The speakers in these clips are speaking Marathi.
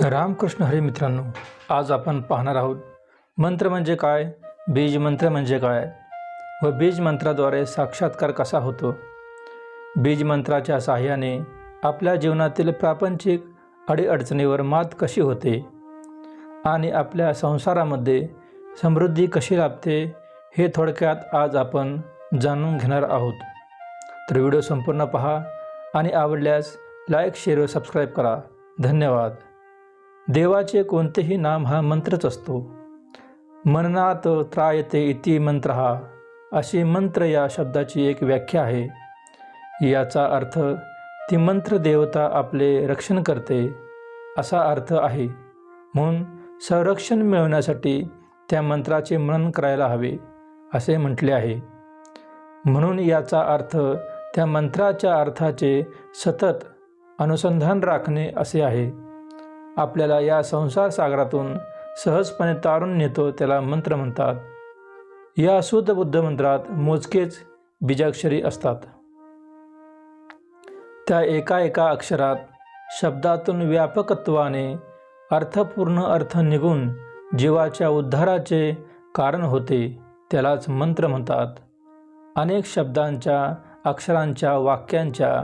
रामकृष्ण हरी मित्रांनो आज आपण पाहणार आहोत मंत्र म्हणजे काय बीज मंत्र म्हणजे काय व बीज मंत्राद्वारे साक्षात्कार कसा होतो? बीज मंत्राच्या साहाय्याने आपल्या जीवनातील प्रापंचिक अडीअडचणीवर मात कशी होते? आणि आपल्या संसारामध्ये समृद्धी कशी लाभते? हे थोडक्यात आज आपण जाणून घेणार आहोत. तर व्हिडिओ संपूर्ण पहा आणि आवडल्यास लाईक शेअर व सबस्क्राईब करा. धन्यवाद. देवाचे कोणतेही नाम हा मंत्रच असतो. मननात त्रायते इति मंत्र हा अशी मंत्र या शब्दाची एक व्याख्या आहे. याचा अर्थ ती मंत्र देवता आपले रक्षण करते असा अर्थ आहे. म्हणून संरक्षण मिळवण्यासाठी त्या मंत्राचे मनन करायला हवे असे म्हटले आहे. म्हणून याचा अर्थ त्या मंत्राच्या अर्थाचे सतत अनुसंधान राखणे असे आहे. आपल्याला या संसार सागरातून सहजपणे तारून नेतो त्याला मंत्र म्हणतात. या शुद्ध बुद्ध मंत्रात मोजकेच बीजाक्षरी असतात. त्या एका एका अक्षरात शब्दातून व्यापकत्वाने अर्थपूर्ण अर्थ निघून जीवाच्या उद्धाराचे कारण होते त्यालाच मंत्र म्हणतात. अनेक शब्दांच्या अक्षरांच्या वाक्यांच्या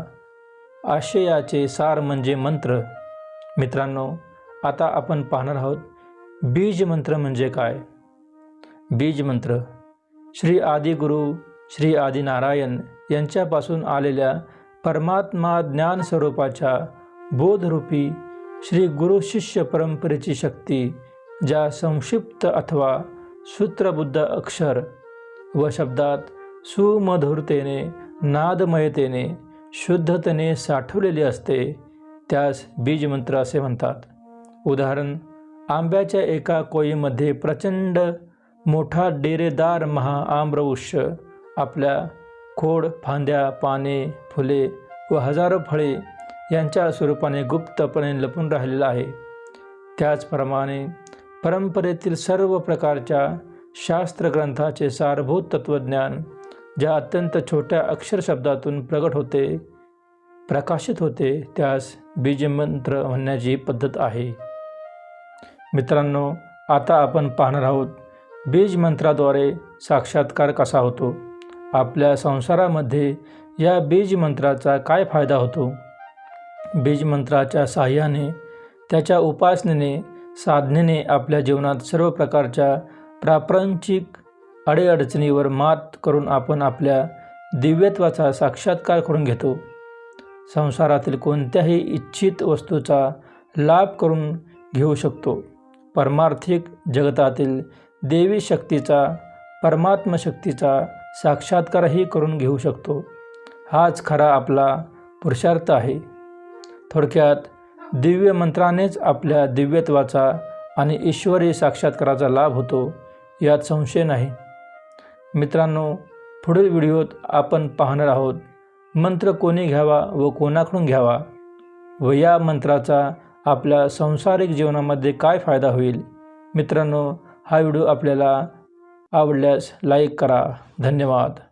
आशयाचे सार म्हणजे मंत्र. मित्रांनो आता आपण पाहणार आहोत बीज मंत्र म्हणजे काय? बीज मंत्र श्री आदिगुरु श्री आदिनारायण यांच्यापासून आलेल्या परमात्मा ज्ञान स्वरूपाच्या बोधरूपी श्री गुरु शिष्य परंपरेची शक्ती ज्या संक्षिप्त अथवा सूत्रबुद्ध अक्षर व शब्दात सुमधुरतेने नादमयतेने शुद्धतेने साठवलेली असते त्यास बीजमंत्र असे म्हणतात. उदाहरण आंब्याच्या एका कोयीमध्ये प्रचंड मोठा डेरेदार महाआम्रवृक्ष आपल्या खोड फांद्या पाने फुले व हजारो फळे यांच्या स्वरूपाने गुप्तपणे लपून राहिलेला आहे. त्याचप्रमाणे परंपरेतील सर्व प्रकारच्या शास्त्रग्रंथाचे सारभूत तत्त्वज्ञान ज्या अत्यंत छोट्या अक्षर शब्दातून प्रगट होते प्रकाशित होते त्यास बीजमंत्र म्हणण्याची पद्धत आहे. मित्रांनो आता आपण पाहणार आहोत बीजमंत्राद्वारे साक्षात्कार कसा होतो? आपल्या संसारामध्ये या बीजमंत्राचा काय फायदा होतो? बीजमंत्राच्या सहाय्याने साह्याने त्याच्या उपासनेने साधनेने आपल्या जीवनात सर्व प्रकारच्या प्रापंचिक अडीअडचणीवर मात करून आपण आपल्या दिव्यत्वाचा साक्षात्कार करून घेतो. संसारातील कोणत्याही इच्छित वस्तूचा लाभ करून घेऊ शकतो. परमार्थिक जगतातील देवी शक्तीचा परमात्म शक्तीचा साक्षात्कारही करून घेऊ शकतो. हाच खरा आपला पुरुषार्थ आहे. थोडक्यात दिव्य मंत्रानेच आपल्या दिव्यत्वाचा आणि ईश्वरी साक्षात्काराचा लाभ होतो यात संशय नाही. मित्रांनो पुढील व्हिडिओत आपण पाहणार आहोत मंत्र कोणी घ्यावा व कोणाकडून घ्यावा? व या मंत्राचा आपल्या संसारिक जीवनामध्ये काय फायदा होईल? मित्रांनो हा व्हिडिओ आपल्याला आवडल्यास लाईक करा. धन्यवाद.